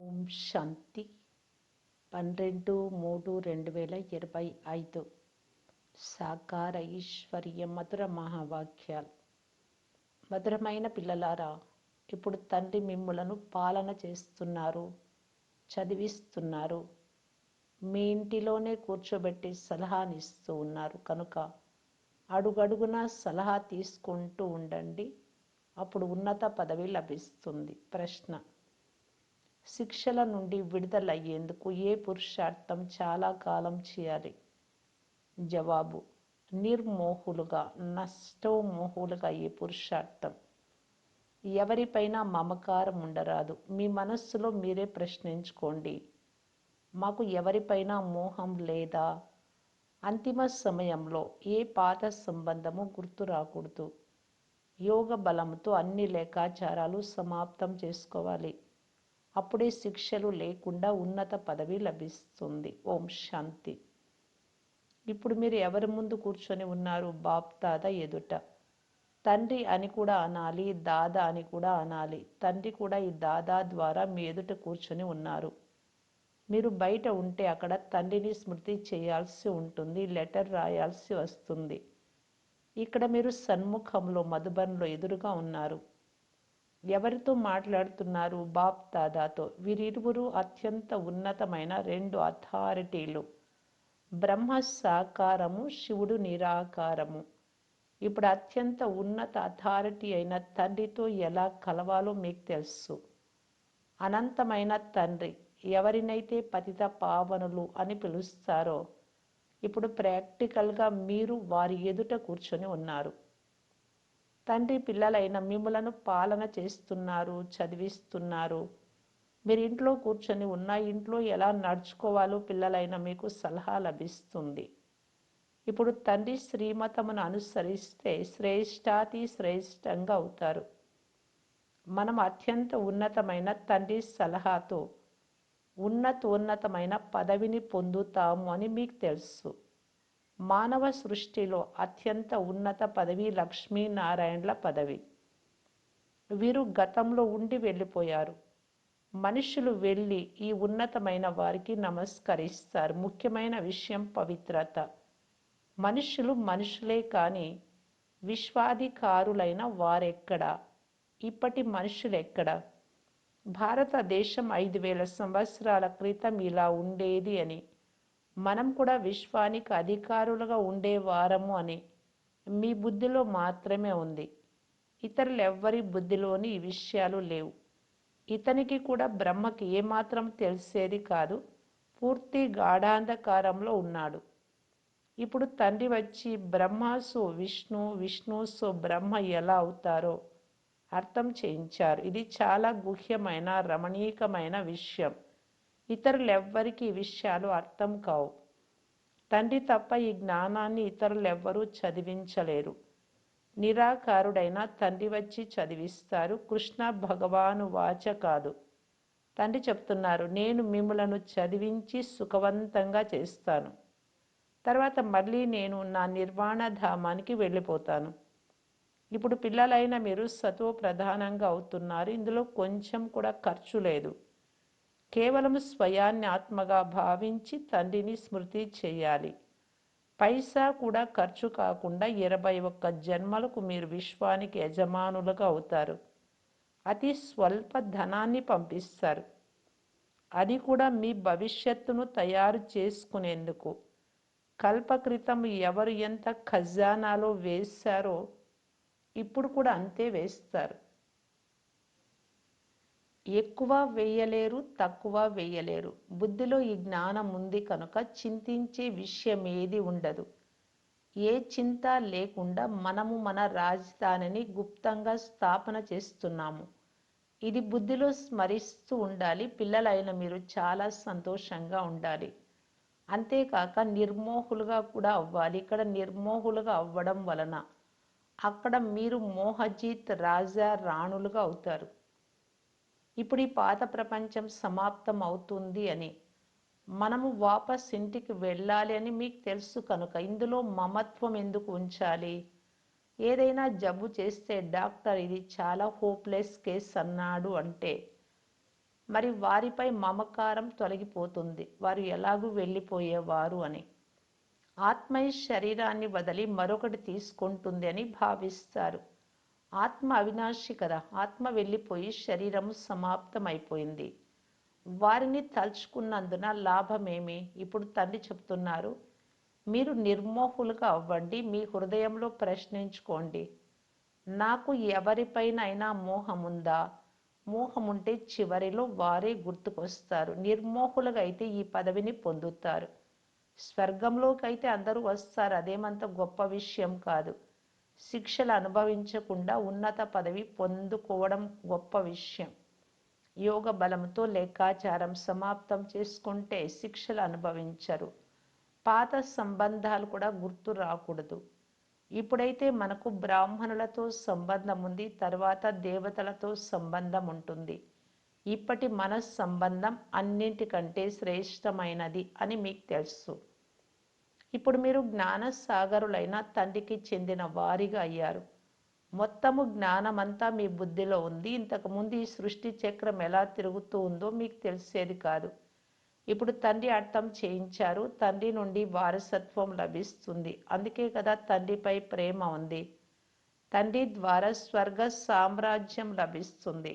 ఓం శాంతి. పన్నెండు మూడు రెండు వేల ఇరవై ఐదు. సాకార ఈశ్వర్య మధుర మహావాక్యాలు. మధురమైన పిల్లలారా ఇప్పుడు తండ్రి మిమ్ములను పాలన చేస్తున్నారు చదివిస్తున్నారు. మీ ఇంటిలోనే కూర్చోబెట్టి సలహానిస్తూ ఉన్నారు కనుక అడుగడుగునా సలహా తీసుకుంటూ ఉండండి. అప్పుడు ఉన్నత పదవి లభిస్తుంది. ప్రశ్న శిక్షల నుండి విడుదలయ్యేందుకు ఏ పురుషార్థం చాలా కాలం చేయాలి? జవాబు నిర్మోహులుగా నష్టోమోహులుగా ఏ పురుషార్థం? ఎవరిపైన మమకారం ఉండరాదు. మీ మనస్సులో మీరే ప్రశ్నించుకోండి. మాకు ఎవరిపైన మోహం లేదా? అంతిమ సమయంలో ఏ పాత సంబంధము గుర్తు రాకూడదు? యోగ బలంతో అన్ని లేఖాచారాలు సమాప్తం చేసుకోవాలి. అప్పుడే శిక్షలు లేకుండా ఉన్నత పదవి లభిస్తుంది. ఓం శాంతి. ఇప్పుడు మీరు ఎవరి ముందు కూర్చొని ఉన్నారు? బాప్ దాదా ఎదుట. తండ్రి అని కూడా అనాలి దాదా అని కూడా అనాలి. తండ్రి కూడా ఈ దాదా ద్వారా మీ ఎదుట కూర్చొని ఉన్నారు. మీరు బయట ఉంటే అక్కడ తండ్రిని స్మృతి చేయాల్సి ఉంటుంది లెటర్ రాయాల్సి వస్తుంది. ఇక్కడ మీరు సన్ముఖంలో మధుబన్లో ఎదురుగా ఉన్నారు. ఎవరితో మాట్లాడుతున్నారు బాప్ దాదాతో? వీరిరువురు అత్యంత ఉన్నతమైన రెండు అథారిటీలు. బ్రహ్మ సాకారము శివుడు నిరాకారము. ఇప్పుడు అత్యంత ఉన్నత అథారిటీ అయిన తండ్రితో ఎలా కలవాలో మీకు తెలుసు. అనంతమైన తండ్రి ఎవరినైతే పతిత పావనులు అని పిలుస్తారో ఇప్పుడు ప్రాక్టికల్గా మీరు వారి ఎదుట కూర్చొని ఉన్నారు. తండ్రి పిల్లలైన మిమ్మలను పాలన చేస్తున్నారు చదివిస్తున్నారు. మీరు ఇంట్లో కూర్చొని ఉన్న ఇంట్లో ఎలా నడుచుకోవాలో పిల్లలైన మీకు సలహా లభిస్తుంది. ఇప్పుడు తండ్రి శ్రీమతమును అనుసరిస్తే శ్రేష్టాతి శ్రేష్టంగా అవుతారు. మనం అత్యంత ఉన్నతమైన తండ్రి సలహాతో ఉన్నతోన్నతమైన పదవిని పొందుతాము అని మీకు తెలుసు. మానవ సృష్టిలో అత్యంత ఉన్నత పదవి లక్ష్మీనారాయణల పదవి. వీరు గతంలో ఉండి వెళ్ళిపోయారు. మనుషులు వెళ్ళి ఈ ఉన్నతమైన వారికి నమస్కరిస్తారు. ముఖ్యమైన విషయం పవిత్రత. మనుషులు మనుషులే కానీ విశ్వాధికారులైన వారెక్కడ? ఇప్పటి మనుషులెక్కడ? భారతదేశం ఐదు వేల సంవత్సరాల క్రితం ఇలా ఉండేది అని మనం కూడా విశ్వానికి అధికారులుగా ఉండేవారము అని మీ బుద్ధిలో మాత్రమే ఉంది. ఇతరులు ఎవ్వరి బుద్ధిలోని ఈ విషయాలు లేవు. ఇతనికి కూడా బ్రహ్మకి ఏమాత్రం తెలిసేది కాదు. పూర్తి గాఢాంధకారంలో ఉన్నాడు. ఇప్పుడు తండ్రి వచ్చి బ్రహ్మసు విష్ణు విష్ణుసు బ్రహ్మ ఎలా అవుతారో అర్థం చేయించారు. ఇది చాలా గుహ్యమైన రమణీయకమైన విషయం. ఇతరులు ఎవ్వరికి ఈ విషయాలు అర్థం కావు. తండ్రి తప్ప ఈ జ్ఞానాన్ని ఇతరులెవ్వరూ చదివించలేరు. నిరాకారుడైన తండ్రి వచ్చి చదివిస్తారు. కృష్ణ భగవాను వాచ కాదు. తండ్రి చెప్తున్నారు నేను మిమ్మలను చదివించి సుఖవంతంగా చేస్తాను. తర్వాత మళ్ళీ నేను నా నిర్వాణ ధామానికి వెళ్ళిపోతాను. ఇప్పుడు పిల్లలైన మీరు సత్వ ప్రధానంగా అవుతున్నారు. ఇందులో కొంచెం కూడా ఖర్చు లేదు. కేవలం స్వయాన్ని ఆత్మగా భావించి తండ్రిని స్మృతి చేయాలి. పైసా కూడా ఖర్చు కాకుండా ఇరవై ఒక్క జన్మలకు మీరు విశ్వానికి యజమానులుగా అవుతారు. అతి స్వల్ప ధనాన్ని పంపిస్తారు. అది కూడా మీ భవిష్యత్తును తయారు చేసుకునేందుకు. కల్పకృతం ఎవరు ఎంత ఖజానాలో వేశారో ఇప్పుడు కూడా అంతే వేస్తారు. ఎక్కువ వేయలేరు తక్కువ వేయలేరు. బుద్ధిలో ఈ జ్ఞానం ఉంది కనుక చింతించే విషయం ఏది ఉండదు. ఏ చింత లేకుండా మనము మన రాజధానిని గుప్తంగా స్థాపన చేస్తున్నాము. ఇది బుద్ధిలో స్మరిస్తూ ఉండాలి పిల్లలైన మీరు చాలా సంతోషంగా ఉండాలి. అంతేకాక నిర్మోహులుగా కూడా అవ్వాలి. ఇక్కడ నిర్మోహులుగా అవ్వడం వలన అక్కడ మీరు మోహజీత్ రాజా రాణులుగా అవుతారు. ఇప్పుడు ఈ పాత ప్రపంచం సమాప్తం అవుతుంది అని. మనము వాపస్ ఇంటికి వెళ్ళాలి అని మీకు తెలుసు కనుక ఇందులో మమత్వం ఎందుకు ఉంచాలి? ఏదైనా జబ్బు చేస్తే డాక్టర్ ఇది చాలా హోప్లెస్ కేస్ అన్నాడు అంటే. మరి వారిపై మమకారం తొలగిపోతుంది. వారు ఎలాగూ వెళ్ళిపోయేవారు అని. ఆత్మ శరీరాన్ని వదిలి మరొకటి తీసుకుంటుంది అని భావిస్తారు. ఆత్మ అవినాశి కదా. ఆత్మ వెళ్ళిపోయి శరీరము సమాప్తమైపోయింది. వారిని తలుచుకున్నందున లాభమేమి? ఇప్పుడు తండ్రి చెప్తున్నారు మీరు నిర్మోహులుగా అవ్వండి మీ హృదయంలో ప్రశ్నించుకోండి. నాకు ఎవరిపైనైనా మోహం ఉంటే చివరిలో వారే గుర్తుకొస్తారు. నిర్మోహులుగా అయితే ఈ పదవిని పొందుతారు. స్వర్గంలోకి అయితే అందరూ వస్తారు. అదేమంత గొప్ప విషయం కాదు. శిక్షలు అనుభవించకుండా ఉన్నత పదవి పొందుకోవడం గొప్ప విషయం. యోగ బలంతో లెక్కాచారం సమాప్తం చేసుకుంటే శిక్షలు అనుభవించరు. పాత సంబంధాలు కూడా గుర్తు రాకూడదు. ఇప్పుడైతే మనకు బ్రాహ్మణులతో సంబంధం ఉంది తర్వాత దేవతలతో సంబంధం ఉంటుంది. ఇప్పటి మన సంబంధం అన్నింటికంటే శ్రేష్టమైనది అని మీకు తెలుసు. ఇప్పుడు మీరు జ్ఞాన సాగరులైన తండ్రికి చెందిన వారిగా అయ్యారు. మొత్తము జ్ఞానమంతా మీ బుద్ధిలో ఉంది. ఇంతకుముందు ఈ సృష్టి చక్రం ఎలా తిరుగుతూ ఉందో మీకు తెలిసేది కాదు. ఇప్పుడు తండ్రి అర్థం చేయించారు. తండ్రి నుండి వారసత్వం లభిస్తుంది. అందుకే కదా తండ్రిపై ప్రేమ ఉంది. తండ్రి ద్వారా స్వర్గ సామ్రాజ్యం లభిస్తుంది.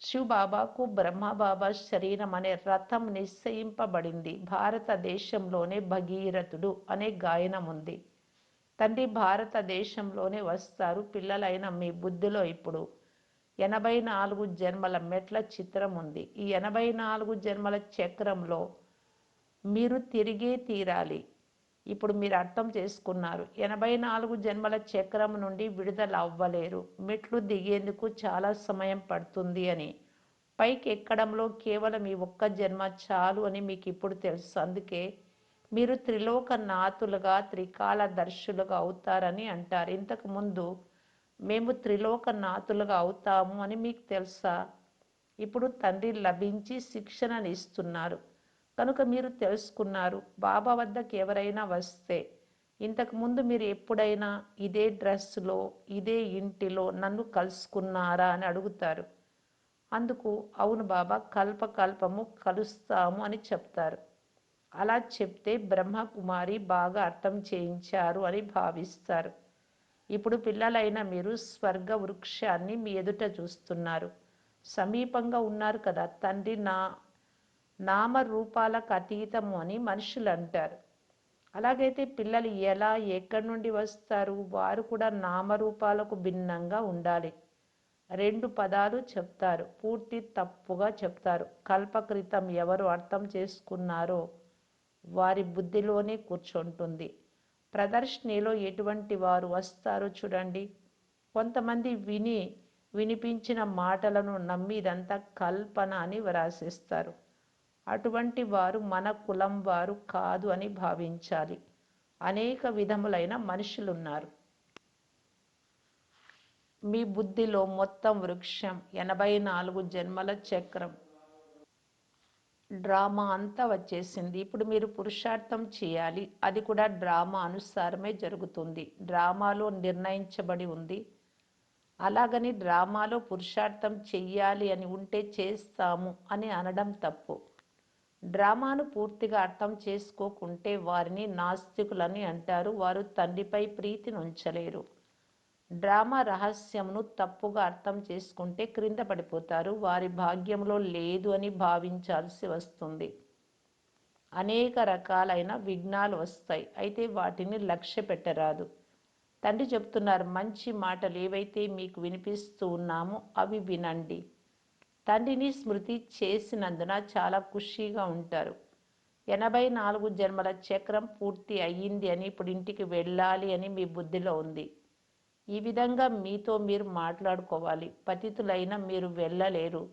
శివబాబాకు బ్రహ్మబాబా శరీరం అనే రథం నిశ్చయింపబడింది. భారతదేశంలోనే భగీరథుడు అనే గాయనం ఉంది. తండ్రి భారతదేశంలోనే వస్తారు. పిల్లలైన మీ బుద్ధిలో ఇప్పుడు ఎనభై నాలుగు జన్మల మెట్ల చిత్రం ఉంది. ఈ ఎనభై నాలుగు జన్మల చక్రంలో మీరు తిరిగే తీరాలి. ఇప్పుడు మీరు అర్థం చేసుకున్నారు. ఎనభై నాలుగు జన్మల చక్రం నుండి విడుదల అవ్వలేరు మెట్లు దిగేందుకు చాలా సమయం పడుతుంది అని. పైకి ఎక్కడంలో కేవలం ఈ ఒక్క జన్మ చాలు అని మీకు ఇప్పుడు తెలుసు. అందుకే మీరు త్రిలోక నాతులుగా త్రికాల దర్శులుగా అవుతారని అంటారు. ఇంతకు ముందు మేము త్రిలోక నాతులుగా అవుతాము అని మీకు తెలుసా? ఇప్పుడు తండ్రి లభించి శిక్షణని ఇస్తున్నారు కనుక మీరు తెలుసుకున్నారు బాబా వద్దకు ఎవరైనా వస్తే ఇంతకుముందు మీరు ఎప్పుడైనా ఇదే డ్రెస్లో ఇదే ఇంటిలో నన్ను కలుసుకున్నారా అని అడుగుతారు. అందుకు అవును బాబా కల్పకల్పము కలుస్తాము అని చెప్తారు. అలా చెప్తే బ్రహ్మకుమారి బాగా అర్థం చేయించారు అని భావిస్తారు. ఇప్పుడు పిల్లలైన మీరు స్వర్గ వృక్షాన్ని మీ ఎదుట చూస్తున్నారు. సమీపంగా ఉన్నారు కదా తండ్రి నా నామరూపాలకు అతీతము అని మనుషులు అంటారు అలాగైతే పిల్లలు ఎలా ఎక్కడి నుండి వస్తారు? వారు కూడా నామరూపాలకు భిన్నంగా ఉండాలి. రెండు పదాలు చెప్తారు. పూర్తి తప్పుగా చెప్తారు. కల్పకృతం ఎవరు అర్థం చేసుకున్నారో వారి బుద్ధిలోనే కూర్చుంటుంది. ప్రదర్శనలో ఎటువంటి వారు వస్తారో చూడండి. కొంతమంది విని వినిపించిన మాటలను నమ్మి ఇదంతా కల్పన అని వ్రాసిస్తారు. అటువంటి వారు మన కులం వారు కాదు అని భావించాలి. అనేక విధములైన మనుషులున్నారు. మీ బుద్ధిలో మొత్తం వృక్షం ఎనభై నాలుగు జన్మల చక్రం. డ్రామా అంతా వచ్చేసింది. ఇప్పుడు మీరు పురుషార్థం చేయాలి. అది కూడా డ్రామా అనుసారమే జరుగుతుంది. డ్రామాలో నిర్ణయించబడి ఉంది. అలాగని డ్రామాలో పురుషార్థం చెయ్యాలి అని ఉంటే చేస్తాము అని అనడం తప్పు. డ్రామాను పూర్తిగా అర్థం చేసుకోకుంటే వారిని నాస్తికులని అంటారు. వారు తండ్రిపై ప్రీతిని ఉంచలేరు. డ్రామా రహస్యంను తప్పుగా అర్థం చేసుకుంటే క్రింద పడిపోతారు. వారి భాగ్యంలో లేదు అని భావించాల్సి వస్తుంది. అనేక రకాలైన విఘ్నాలు వస్తాయి. అయితే వాటిని లక్ష్య పెట్టరాదు. తండ్రి చెప్తున్నారు మంచి మాటలు ఏవైతే మీకు వినిపిస్తూ ఉన్నామో అవి వినండి. తండ్రిని స్మృతి చేసినందున చాలా ఖుషీగా ఉంటారు. ఎనభై నాలుగు జన్మల చక్రం పూర్తి అయ్యింది అని ఇప్పుడు ఇంటికి వెళ్ళాలి అని మీ బుద్ధిలో ఉంది. ఈ విధంగా మీతో మీరు మాట్లాడుకోవాలి. పతితులైన మీరు వెళ్ళలేరు.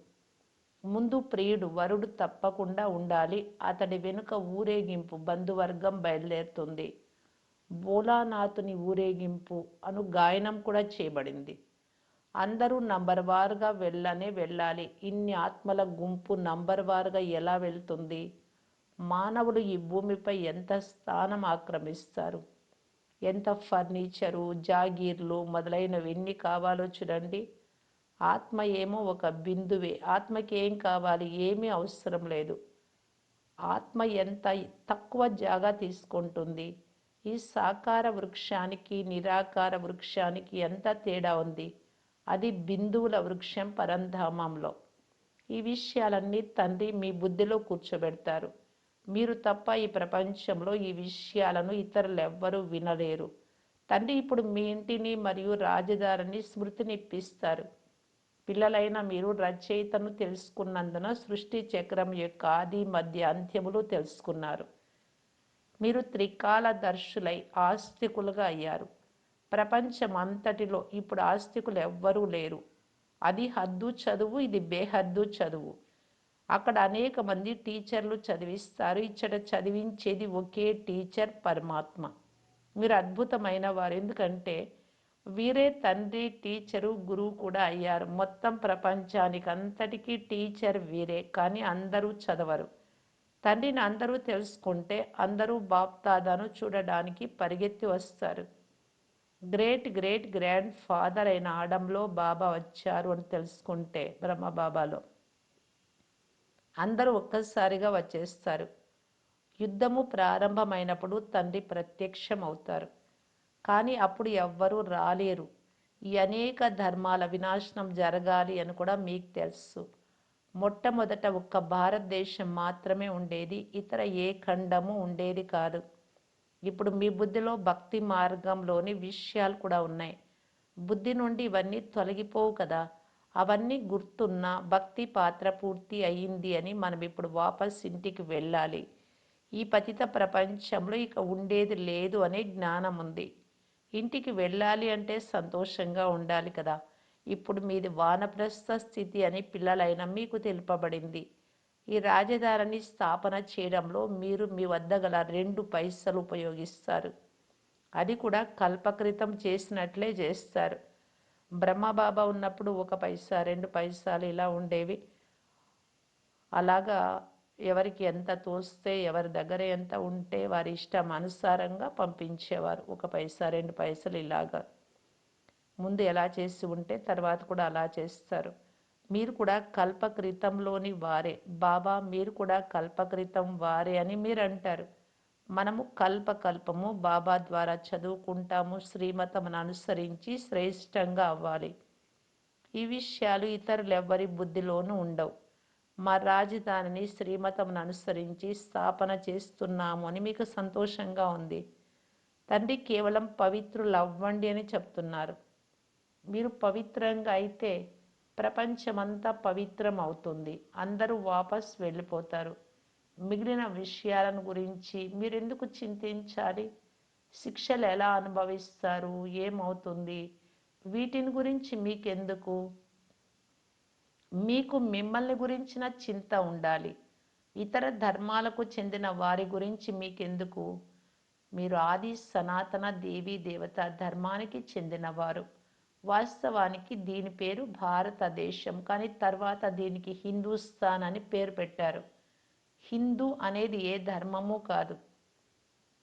ముందు ప్రియుడు వరుడు తప్పకుండా ఉండాలి. అతడి వెనుక ఊరేగింపు బంధువర్గం బయలుదేరుతుంది. భోలానాథుని ఊరేగింపు అను గాయనం కూడా చేయబడింది. అందరూ నంబర్ వారుగా వెళ్ళనే వెళ్ళాలి. ఇన్ని ఆత్మల గుంపు నంబర్ వారుగా ఎలా వెళ్తుంది? మానవులు ఈ భూమిపై ఎంత స్థానం ఆక్రమిస్తారు? ఎంత ఫర్నిచరు జాగీర్లు మొదలైనవి ఎన్ని కావాలో చూడండి. ఆత్మ ఏమో ఒక బిందువే. ఆత్మకి ఏం కావాలి? ఏమీ అవసరం లేదు. ఆత్మ ఎంత తక్కువ జాగా తీసుకుంటుంది? ఈ సాకార వృక్షానికి నిరాకార వృక్షానికి ఎంత తేడా ఉంది? అది బిందువుల వృక్షం పరంధామంలో. ఈ విషయాలన్నీ తండ్రి మీ బుద్ధిలో కూర్చోబెడతారు. మీరు తప్ప ఈ ప్రపంచంలో ఈ విషయాలను ఇతరులు ఎవ్వరూ వినలేరు. తండ్రి ఇప్పుడు మీ ఇంటిని మరియు రాజధానిని స్మృతినిప్పిస్తారు. పిల్లలైన మీరు రచయితను తెలుసుకున్నందున సృష్టి చక్రం యొక్క ఆది మధ్య అంత్యములు తెలుసుకున్నారు. మీరు త్రికాల దర్శులై ఆస్తికులుగా అయ్యారు. ప్రపంచం అంతటిలో ఇప్పుడు ఆస్తికులు ఎవ్వరూ లేరు. అది హద్దు చదువు ఇది బేహద్దు చదువు. అక్కడ అనేక మంది టీచర్లు చదివిస్తారు. ఇచ్చట చదివించేది ఒకే టీచర్ పరమాత్మ. మీరు అద్భుతమైన వారు. ఎందుకంటే వీరే తండ్రి టీచరు గురువు కూడా అయ్యారు. మొత్తం ప్రపంచానికి అంతటికీ టీచర్ వీరే కానీ అందరూ చదవరు. తండ్రిని అందరూ తెలుసుకుంటే అందరూ బాప్తాదాను చూడడానికి పరిగెత్తి వస్తారు. గ్రేట్ గ్రేట్ గ్రాండ్ ఫాదర్ అయిన ఆడంలో బాబా వచ్చారు అని తెలుసుకుంటే బ్రహ్మ బాబాలో. అందరూ ఒక్కసారిగా వచ్చేస్తారు. యుద్ధము ప్రారంభమైనప్పుడు తండ్రి ప్రత్యక్షం అవుతారు కానీ అప్పుడు ఎవ్వరూ రాలేరు. ఈ అనేక ధర్మాల వినాశనం జరగాలి అని కూడా మీకు తెలుసు. మొట్టమొదట ఒక్క భారతదేశం మాత్రమే ఉండేది ఇతర ఏ ఖండము ఉండేది కాదు. ఇప్పుడు మీ బుద్ధిలో భక్తి మార్గంలోని విషయాలు కూడా ఉన్నాయి. బుద్ధి నుండి ఇవన్నీ తొలగిపోవు కదా. అవన్నీ గుర్తున్న భక్తి పాత్ర పూర్తి అయ్యింది అని మనం ఇప్పుడు వాపస్ ఇంటికి వెళ్ళాలి. ఈ పతిత ప్రపంచంలో ఇక ఉండేది లేదు అనే జ్ఞానం ఉంది. ఇంటికి వెళ్ళాలి అంటే సంతోషంగా ఉండాలి కదా. ఇప్పుడు మీది వానప్రస్థ స్థితి అని పిల్లలైన మీకు తెలుపబడింది. ఈ రాజధానిని స్థాపన చేయడంలో మీరు మీ వద్ద గల రెండు పైసలు ఉపయోగిస్తారు. అది కూడా కల్పకృతం చేసినట్లే చేస్తారు. బ్రహ్మబాబా ఉన్నప్పుడు ఒక పైసా రెండు పైసాలు ఇలా ఉండేవి. అలాగా ఎవరికి ఎంత తోస్తే ఎవరి దగ్గర ఎంత ఉంటే వారి ఇష్టం అనుసారంగా పంపించేవారు. ఒక పైసా రెండు పైసలు ఇలాగా. ముందు ఎలా చేసి ఉంటే తర్వాత కూడా అలా చేస్తారు. మీరు కూడా కల్పకృతంలోని వారే. బాబా మీరు కూడా కల్పకృతం వారే అని మీరు అంటారు మనము కల్పకల్పము బాబా ద్వారా చదువుకుంటాము శ్రీమతమును అనుసరించి శ్రేష్టంగా అవ్వాలి. ఈ విషయాలు ఇతరులెవ్వరి బుద్ధిలోనూ ఉండవు. మా రాజధానిని శ్రీమతమును అనుసరించి స్థాపన చేస్తున్నాము అని మీకు సంతోషంగా ఉంది. తండ్రి కేవలం పవిత్రులు అవ్వండి అని చెప్తున్నారు. మీరు పవిత్రంగా అయితే ప్రపంచమంతా పవిత్రం అవుతుంది అందరూ వాపస్ వెళ్ళిపోతారు. మిగిలిన విషయాలను గురించి మీరెందుకు చింతించాలి? శిక్షలు ఎలా అనుభవిస్తారు? ఏమవుతుంది? వీటిని గురించి మీకెందుకు? మీకు మిమ్మల్ని గురించిన చింత ఉండాలి. ఇతర ధర్మాలకు చెందిన వారి గురించి మీకెందుకు? మీరు ఆది సనాతన దేవీ దేవత ధర్మానికి చెందినవారు. వాస్తవానికి దీని పేరు భారతదేశం కానీ తర్వాత దీనికి హిందూస్థాన్ అని పేరు పెట్టారు. హిందూ అనేది ఏ ధర్మము కాదు.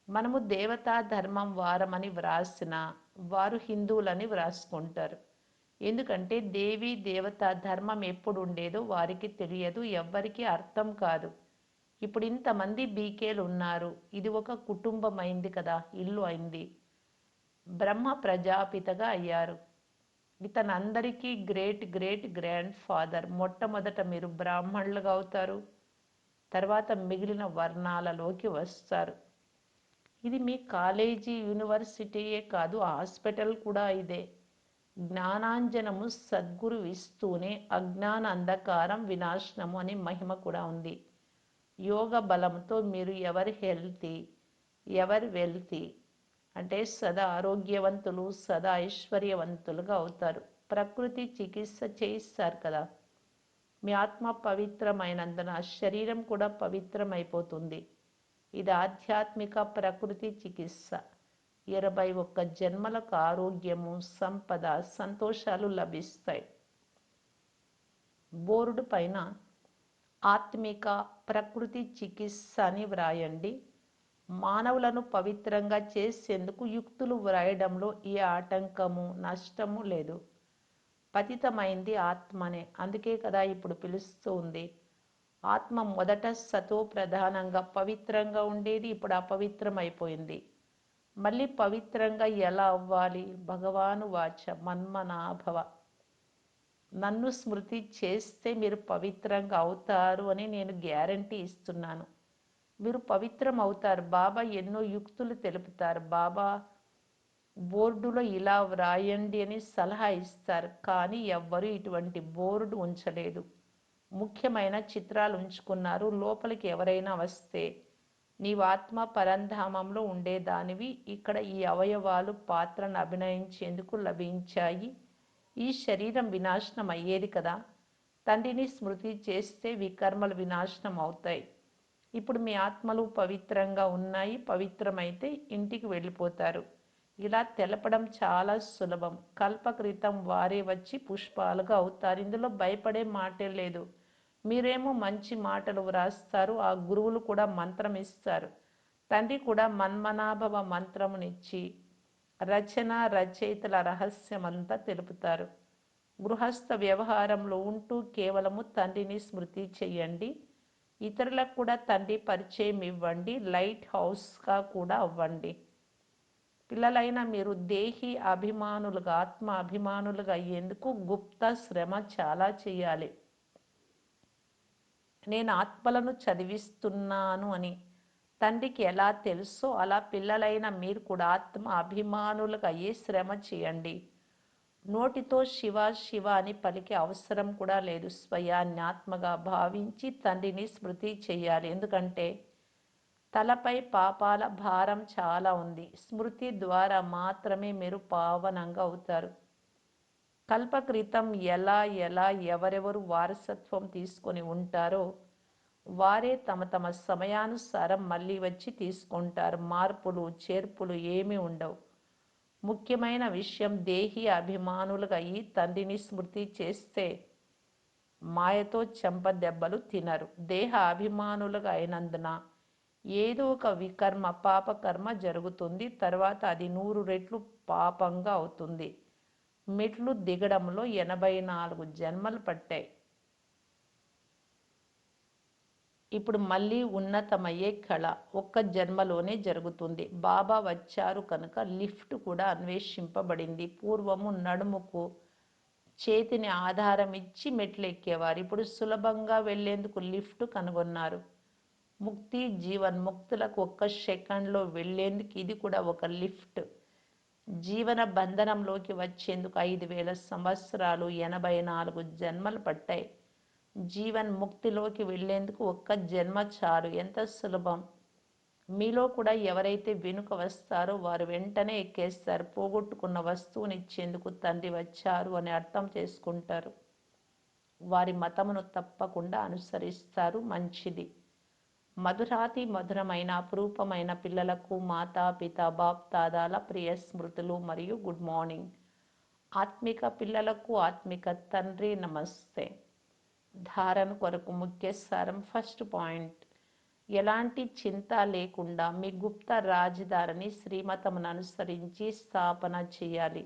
మనము దేవతా ధర్మం వారమని వ్రాసిన వారు హిందువులని వ్రాసుకుంటారు. ఎందుకంటే దేవి దేవత ధర్మం ఎప్పుడు ఉండేదో వారికి తెలియదు ఎవ్వరికీ అర్థం కాదు. ఇప్పుడు ఇంతమంది బీకేలు ఉన్నారు ఇది ఒక కుటుంబం అయింది కదా ఇల్లు అయింది. బ్రహ్మ ప్రజాపితగా అయ్యారు. ఇతనందరికీ గ్రేట్ గ్రేట్ గ్రాండ్ ఫాదర్ మొట్టమొదట మీరు బ్రాహ్మణులుగా అవుతారు. తర్వాత మిగిలిన వర్ణాలలోకి వస్తారు. ఇది మీ కాలేజీ యూనివర్సిటీయే కాదు హాస్పిటల్ కూడా ఇదే. జ్ఞానాంజనము సద్గురు ఇస్తూనే అజ్ఞాన అంధకారం వినాశనము అని మహిమ కూడా ఉంది. యోగ బలంతో మీరు ఎవరి హెల్తీ ఎవరి వెల్తీ అంటే సదా ఆరోగ్యవంతులు సదా ఐశ్వర్యవంతులుగా అవుతారు. ప్రకృతి చికిత్స చేయిస్తారు కదా. మీ ఆత్మ పవిత్రమైనందున శరీరం కూడా పవిత్రమైపోతుంది. ఇది ఆధ్యాత్మిక ప్రకృతి చికిత్స. ఇరవై ఒక్క జన్మలకు ఆరోగ్యము సంపద సంతోషాలు లభిస్తాయి. బోర్డు పైన ఆత్మిక ప్రకృతి చికిత్స అని వ్రాయండి. మానవులను పవిత్రంగా చేసేందుకు యుక్తులు వ్రాయడంలో ఏ ఆటంకము నష్టము లేదు. పతితమైంది ఆత్మనే. అందుకే కదా ఇప్పుడు పిలుస్తూ ఉంది ఆత్మ మొదట సతో ప్రధానంగా పవిత్రంగా ఉండేది ఇప్పుడు అపవిత్రం అయిపోయింది మళ్ళీ పవిత్రంగా ఎలా అవ్వాలి? భగవాను వాచ మన్మనాభవ. నన్ను స్మృతి చేస్తే మీరు పవిత్రంగా అవుతారు అని నేను గ్యారంటీ ఇస్తున్నాను. మీరు పవిత్రం అవుతారు బాబా ఎన్నో యుక్తులు తెలుపుతారు. బాబా బోర్డులో ఇలా వ్రాయండి అని సలహా ఇస్తారు. కానీ ఎవ్వరూ ఇటువంటి బోర్డు ఉంచలేదు. ముఖ్యమైన చిత్రాలు ఉంచుకున్నారు. లోపలికి ఎవరైనా వస్తే నీవు ఆత్మ పరంధామంలో ఉండేదానివి. ఇక్కడ ఈ అవయవాలు పాత్రను అభినయించేందుకు లభించాయి. ఈ శరీరం వినాశనం అయ్యేది కదా. తండ్రిని స్మృతి చేస్తే వికర్మలు వినాశనం అవుతాయి ఇప్పుడు మీ ఆత్మలు పవిత్రంగా ఉన్నాయి పవిత్రమైతే ఇంటికి వెళ్ళిపోతారు. ఇలా తెలపడం చాలా సులభం. కల్పకృతం వారే వచ్చి పుష్పాలుగా అవుతారు. ఇందులో భయపడే మాటే లేదు. మీరేమో మంచి మాటలు వ్రాస్తారు. ఆ గురువులు కూడా మంత్రం ఇస్తారు. తండ్రి కూడా మన్మనాభవ మంత్రమునిచ్చి రచన రచయితల రహస్యమంతా తెలుపుతారు. గృహస్థ వ్యవహారంలో ఉంటూ కేవలము తండ్రిని స్మృతి చెయ్యండి ఇతరులకు కూడా తండ్రి పరిచయం ఇవ్వండి లైట్ హౌస్గా కూడా అవ్వండి. పిల్లలైన మీరు దేహి అభిమానులుగా ఆత్మ అభిమానులుగా అయ్యేందుకు గుప్త శ్రమ చాలా చేయాలి. నేను ఆత్మలను చదివిస్తున్నాను అని తండ్రికి ఎలా తెలుసో అలా పిల్లలైన మీరు కూడా ఆత్మ అభిమానులుగా అయ్యే శ్రమ చేయండి. నోటితో శివ శివ అని పలికే అవసరం కూడా లేదు. స్వయాన్యాత్మగా భావించి తండ్రిని స్మృతి చేయాలి. ఎందుకంటే తలపై పాపాల భారం చాలా ఉంది. స్మృతి ద్వారా మాత్రమే మీరు పావనంగా అవుతారు. కల్పకృతం ఎలా ఎలా ఎవరెవరు వారసత్వం తీసుకొని ఉంటారో వారే తమ తమ సమయానుసారం మళ్ళీ వచ్చి తీసుకుంటారు. మార్పులు చేర్పులు ఏమీ ఉండవు. ముఖ్యమైన విషయం దేహి అభిమానులుగా అయ్యి తండ్రిని స్మృతి చేస్తే మాయతో చెంప దెబ్బలు తినరు. దేహ అభిమానులుగా అయినందున ఏదో ఒక వికర్మ పాపకర్మ జరుగుతుంది. తర్వాత అది నూరు రెట్లు పాపంగా అవుతుంది. మెట్లు దిగడంలో ఎనభై నాలుగు జన్మలు పట్టాయి. ఇప్పుడు మళ్ళీ ఉన్నతమయ్యే కళ ఒక్క జన్మలోనే జరుగుతుంది. బాబా వచ్చారు కనుక లిఫ్ట్ కూడా అన్వేషింపబడింది. పూర్వము నడుముకు చేతిని ఆధారం ఇచ్చి మెట్లు ఎక్కేవారు ఇప్పుడు సులభంగా వెళ్ళేందుకు లిఫ్ట్ కనుగొన్నారు. ముక్తి జీవన్ ముక్తులకు ఒక్క సెకండ్లో వెళ్ళేందుకు ఇది కూడా ఒక లిఫ్ట్. జీవన బంధనంలోకి వచ్చేందుకు ఐదు వేల సంవత్సరాలు ఎనభై నాలుగు జన్మలు పట్టాయి. జీవన్ ముక్తిలోకి వెళ్ళేందుకు ఒక్క జన్మ చాలు. ఎంత సులభం. మీలో కూడా ఎవరైతే వెనుక వస్తారో వారు వెంటనే ఎక్కేస్తారు. పోగొట్టుకున్న వస్తువుని ఇచ్చేందుకు తండ్రి వచ్చారు అని అర్థం చేసుకుంటారు. వారి మతమును తప్పకుండా అనుసరిస్తారు. మంచిది. మధురాతి మధురమైన అపురూపమైన పిల్లలకు మాతా పిత బాప్ తాదాల ప్రియ స్మృతులు మరియు గుడ్ మార్నింగ్. ఆత్మిక పిల్లలకు ఆత్మిక తండ్రి నమస్తే. ధారణ కొరకు ముఖ్య సారం ఫస్ట్ పాయింట్. ఎలాంటి చింత లేకుండా మీ గుప్త రాజధారిని శ్రీమతమును అనుసరించి స్థాపన చేయాలి.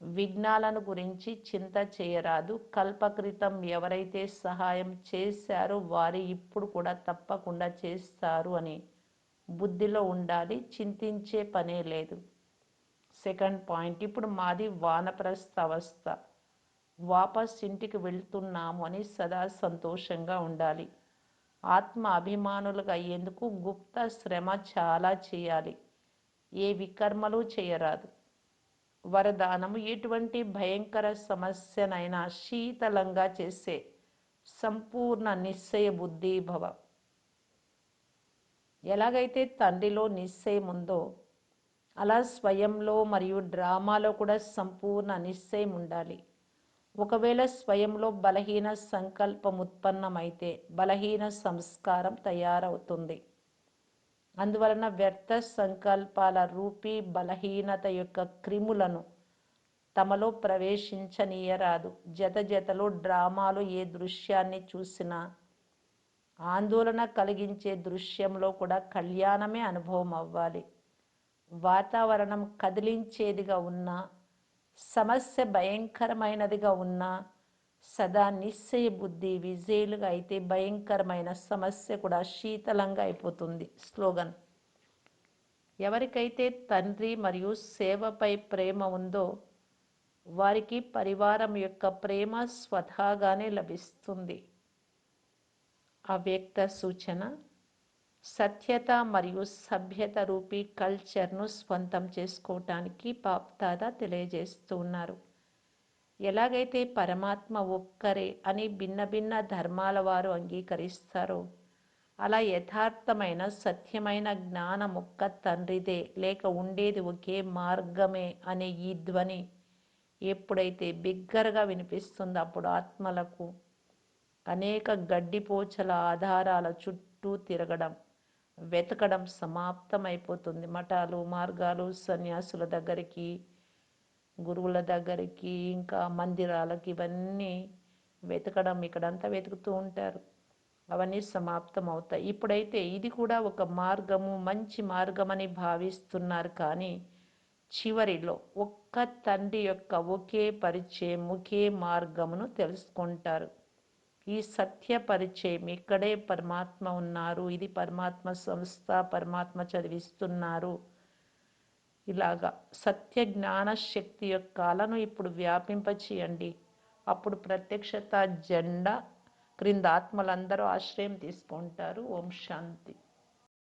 విఘ్నాలను గురించి చింత చేయరాదు. కల్పకృతం ఎవరైతే సహాయం చేశారో వారి ఇప్పుడు కూడా తప్పకుండా చేస్తారు అని బుద్ధిలో ఉండాలి. చింతించే పనే లేదు. Second point. ఇప్పుడు మాది వానప్రస్థ అవస్థ. వాపస్ ఇంటికి వెళ్తున్నాము అని సదా సంతోషంగా ఉండాలి. ఆత్మ అభిమానులుగా అయ్యేందుకు గుప్త శ్రమ చాలా చేయాలి. ఏ వికర్మలు చేయరాదు. వరదానము ఎటువంటి భయంకర సమస్యనైనా శీతలంగా చేసే సంపూర్ణ నిశ్చయ బుద్ధి భవ. ఎలాగైతే తండ్రిలో నిశ్చయం ఉందో అలా స్వయంలో మరియు డ్రామాలో కూడా సంపూర్ణ నిశ్చయం ఉండాలి. ఒకవేళ స్వయంలో బలహీన సంకల్పం ఉత్పన్నమైతే బలహీన సంస్కారం తయారవుతుంది. అందువలన వ్యర్థ సంకల్పాల రూపీ బలహీనత యొక్క క్రిములను తమలో ప్రవేశించనీయరాదు. జత జతలో డ్రామాలు ఏ దృశ్యాన్ని చూసినా ఆందోళన కలిగించే దృశ్యంలో కూడా కళ్యాణమే అనుభవం అవ్వాలి వాతావరణం కదిలించేదిగా ఉన్నా సమస్య భయంకరమైనదిగా ఉన్నా సదా నిశ్చయ బుద్ధి విజయులుగా అయితే భయంకరమైన సమస్య కూడా శీతలంగా అయిపోతుంది. స్లోగన్. ఎవరికైతే తండ్రి మరియు సేవపై ప్రేమ ఉందో వారికి పరివారం యొక్క ప్రేమ స్వతహాగానే లభిస్తుంది. అవ్యక్త సూచన సత్యత మరియు సభ్యత రూపీ కల్చర్ను స్వంతం చేసుకోవటానికి పాప్ తెలియజేస్తూ ఉన్నారు. ఎలాగైతే పరమాత్మ ఒక్కరే అని భిన్న భిన్న ధర్మాల వారు అంగీకరిస్తారో అలా యథార్థమైన సత్యమైన జ్ఞానం ఒక్క తండ్రిదే లేక ఉండేది ఒకే మార్గమే అనే ఈ ధ్వని ఎప్పుడైతే బిగ్గరగా వినిపిస్తుందో అప్పుడు ఆత్మలకు అనేక గడ్డిపోచల ఆధారాల చుట్టూ తిరగడం. వెతకడం సమాప్తమైపోతుంది. మఠాలు మార్గాలు సన్యాసుల దగ్గరికి గురువుల దగ్గరికి ఇంకా మందిరాలకి ఇవన్నీ వెతకడం ఇక్కడంతా వెతుకుతూ ఉంటారు. అవన్నీ సమాప్తం అవుతాయి ఇప్పుడైతే ఇది కూడా ఒక మార్గము మంచి మార్గమని భావిస్తున్నారు. కానీ చివరిలో ఒక్క తండ్రి యొక్క ఒకే పరిచయం ఒకే మార్గమును తెలుసుకుంటారు. ఈ సత్య పరిచయం ఇక్కడే పరమాత్మ ఉన్నారు. ఇది పరమాత్మ సంస్థ పరమాత్మ చదివిస్తున్నారు. ఇలాగా సత్య జ్ఞాన శక్తి యొక్క అలను ఇప్పుడు వ్యాపింపచేయండి. అప్పుడు ప్రత్యక్షత జెండా క్రింద ఆత్మలందరూ ఆశ్రయం తీసుకుంటారు. ఓం శాంతి.